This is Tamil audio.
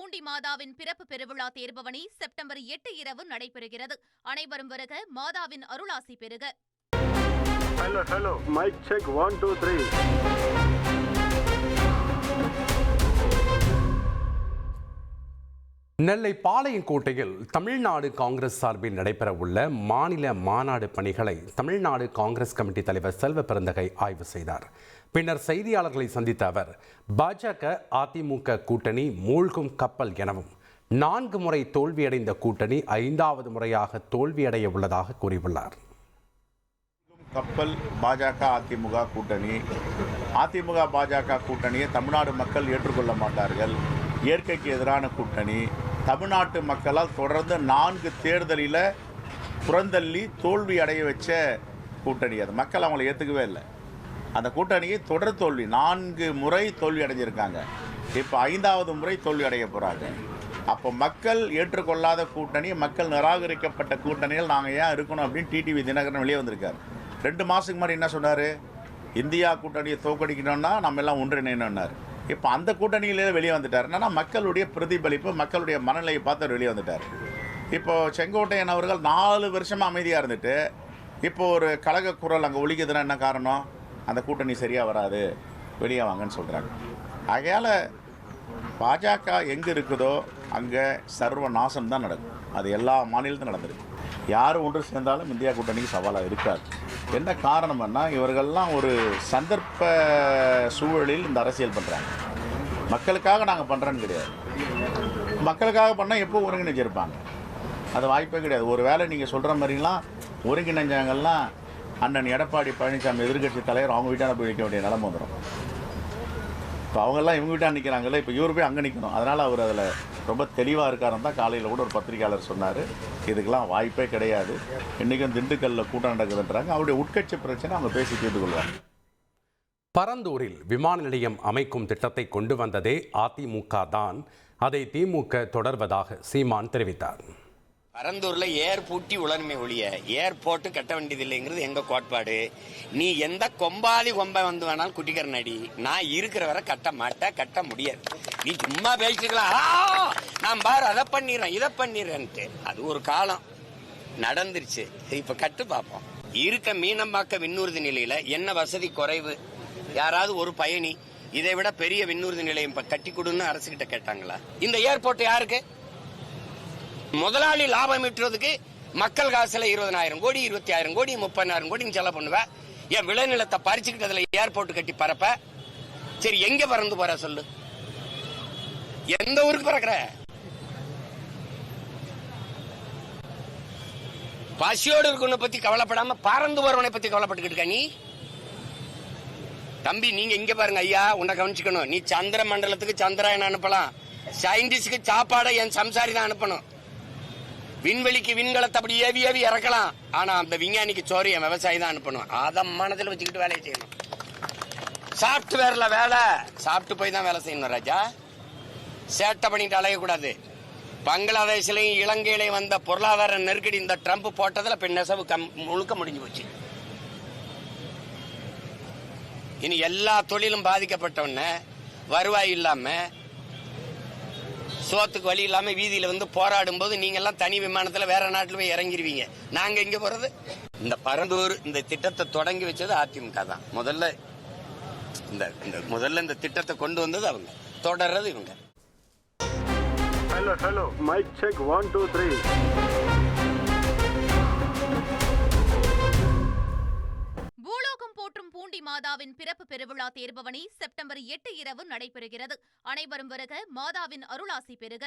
பூண்டி மாதாவின் பிறப்பு பெருவிழா தேர்பவனி செப்டம்பர் எட்டு இரவு நடைபெறுகிறது. அனைவரும் வருக மாதாவின் அருளாசி பெறுக. Hello hello mike check one two three Nellai பாளையங்கோட்டையில் தமிழ்நாடு காங்கிரஸ் சார்பில் நடைபெறவுள்ள மாநில மாநாடு பணிகளை தமிழ்நாடு காங்கிரஸ் கமிட்டி தலைவர் செல்வ பெருந்தகை ஆய்வு செய்தார். பின்னர் செய்தியாளர்களை சந்தித்த அவர் பாஜக அதிமுக கூட்டணி மூழ்கும் கப்பல் எனவும் நான்கு முறை தோல்வியடைந்த கூட்டணி ஐந்தாவது முறையாக தோல்வியடைய உள்ளதாக கூறியுள்ளார். கப்பல் பாஜக அதிமுக கூட்டணி. அதிமுக பாஜக கூட்டணியை தமிழ்நாடு மக்கள் ஏற்றுக்கொள்ள மாட்டார்கள். இயற்கைக்கு எதிரான கூட்டணி. தமிழ்நாட்டு மக்களால் தொடர்ந்து நான்கு தேர்தலில் புறந்தள்ளி தோல்வி அடைய வச்ச கூட்டணி அது. மக்கள் அவங்களை ஏற்றுக்கவே இல்லை. அந்த கூட்டணியை தொடர் தோல்வி நான்கு முறை தோல்வி அடைஞ்சிருக்காங்க. இப்போ ஐந்தாவது முறை தோல்வி அடைய போகிறாங்க அப்போ மக்கள் ஏற்றுக்கொள்ளாத கூட்டணி மக்கள் நிராகரிக்கப்பட்ட கூட்டணியில் நாங்கள் ஏன் இருக்கணும் அப்படின்னு டிடிவி தினகரன் வெளியே வந்திருக்கார். ரெண்டு மாதத்துக்கு முன்னாடி என்ன சொன்னார்? இந்தியா கூட்டணியை தோக்கடிக்கணும்னா நம்ம எல்லாம் ஒன்றிணைணும்னார் இப்போ அந்த கூட்டணியிலே வெளியே வந்துட்டார். என்னன்னா மக்களுடைய பிரதிபலிப்பு மக்களுடைய மனநிலையை பார்த்து அவர் வெளியே வந்துட்டார். இப்போது செங்கோட்டையன் அவர்கள் நாலு வருஷமாக அமைதியாக இருந்துட்டு இப்போ ஒரு கழக குரல் அங்கே ஒழிக்குதுன்னா என்ன காரணம்? அந்த கூட்டணி சரியாக வராது. வெளியே வாங்கன்னு சொல்கிறாங்க ஆகையால் பாஜக எங்கே இருக்குதோ அங்கே சர்வ நாசம் தான் நடக்கும். அது எல்லா மாநிலத்திலும் நடந்திருக்கு. யார் ஒன்று சேர்ந்தாலும் இந்தியா கூட்டணிக்கு சவாலாக இருக்காது. என்ன காரணம்னா இவர்கள்லாம் ஒரு சந்தர்ப்ப சூழலில் இந்த அரசியல் பண்ணுறாங்க மக்களுக்காக நாங்கள் பண்ணுறோன்னு கிடையாது. மக்களுக்காக பண்ணால் எப்போ ஒருங்கிணைஞ்சிருப்பாங்க? அது வாய்ப்பே கிடையாது. ஒரு வேளை நீங்கள் சொல்கிற மாதிரிலாம் ஒருங்கிணைஞ்சாங்கல்லாம் அண்ணன் எடப்பாடி பழனிசாமி எதிர்க்கட்சி தலைவர் அவங்க வீட்டான போய் வைக்க வேண்டிய நிலைமை வந்துடும் இப்போ அவங்கெல்லாம் இவங்க நிற்கிறாங்கல்ல இப்போ இவர் போய் அங்கே நிற்கணும் அதனால் அவர் அதில் ரொம்ப தெளிவாக இருக்காருன்னு தான் காலையில் கூட ஒரு பத்திரிகையாளர் சொன்னார். இதுக்கெல்லாம் வாய்ப்பே கிடையாது. இன்றைக்கும் திண்டுக்கல்லில் கூட்டம் நடக்குதுன்றாங்க. அவருடைய உட்கட்சி பிரச்சனை அவங்க பேசி தீர்த்து கொள்வாங்க பரந்தூரில் விமான நிலையம் அமைக்கும் திட்டத்தை கொண்டு வந்ததே அதிமுக தான். அதை திமுக தொடர்வதாக சீமான் தெரிவித்தார். பரந்தூர்ல ஏர் பூட்டி உளர்மை ஒழிய ஏர் போட்டு கட்ட வேண்டியதில்லைங்கிறது எங்க கோட்பாடு? நீ எந்த கொம்பாதி கொம்பை வந்து வேணாலும் குட்டிக்கிற நடி நான் இருக்கிற வரை கட்ட மாட்டேன் கட்ட முடியாது. நீ சும்மா பேசிக்கலாம். "ஆ, நான் பாரு அதை பண்ணிடுறேன் இதை பண்ணிடுறேன்ட்டு. அது ஒரு காலம். நடந்துருச்சு. இப்ப கட்டு பார்ப்போம். இருக்க மீனம்பாக்க விண்ணூர்தி நிலையில என்ன வசதி குறைவு? யாராவது ஒரு பயணி இதை விட பெரிய விண்ணூர்தி நிலையம் கட்டி கொடுன்னு அரசுகிட்ட கேட்டாங்களா? இந்த ஏர்போர்ட் யாருக்கு? முதலாளி லாபம் ஈட்டுறதுக்கு மக்கள் காசுல இருபதனாயிரம் கோடி இருபத்தி ஆயிரம் கோடி முப்பதாயிரம் கோடி செலவு பண்ணுவேன் என் விளைநிலத்தை பறிச்சுக்கிட்டு அதுல ஏர்போர்ட் கட்டி பறப்ப. சரி எங்க பறந்து போற சொல்லு? எந்த ஊருக்கு பறக்கிற? பசியோடு இருக்கவனை பத்தி கவலைப்படாம பறந்து போறவனை பத்தி கவலைப்பட்டுக்கிட்டு இருக்க நீ? தம்பி நீங்க இங்க பாருங்க ஐயா உன்னை கவனிச்சுக்கணும். நீ சந்திர மண்டலத்துக்கு சந்திராயன் அனுப்பலாம். சயின்டிஸ்டுக்கு சாப்பாடை என் சம்சாரி தான் அனுப்பணும். விண்வெளிக்கு விண்கலத்தை அப்படி ஏவி ஏவி இறக்கலாம். ஆனா அந்த விஞ்ஞானிக்கு சோரிய விவசாயி தான் அனுப்பணும். அதை மனதில் வச்சுக்கிட்டு வேலையை செய்யணும். சாப்ட்வேர்ல வேலை. சாப்பிட்டு போய் தான் வேலை செய்யணும் ராஜா. சேட்டை பண்ணிட்டு அலையக்கூடாது. பங்களாதேஷ்லையும் இலங்கையிலையும் வந்த பொருளாதார நெருக்கடி இந்த ட்ரம்ப் போட்டதில் இப்ப நெசவு கம் முழுக்க முடிஞ்சு போச்சு. இனி எல்லா தொழிலும் பாதிக்கப்பட்டவன வருவாய் இல்லாமல் சோத்துக்கு வழி இல்லாம வீதியில வந்து போராடும் போது நீங்க எல்லாம் தனி விமானத்துல வேற நாட்டுல போய் இறங்கிருவீங்க. நாங்க எங்க போறது? இந்த பரந்தூர் இந்த திட்டத்தை தொடங்கி வச்சது அதிமுக தான். முதல்ல இந்த இந்த முதல்ல இந்த திட்டத்தை கொண்டு வந்தது அவங்க. தொடர்றது இவங்க. Hello, hello. Mic check one, two, three. போற்றும் பூண்டி மாதாவின் பிறப்பு பெருவிழா தேர்பவனி செப்டம்பர் எட்டு இரவு நடைபெறுகிறது. அனைவரும் வருக மாதாவின் அருளாசி பெறுக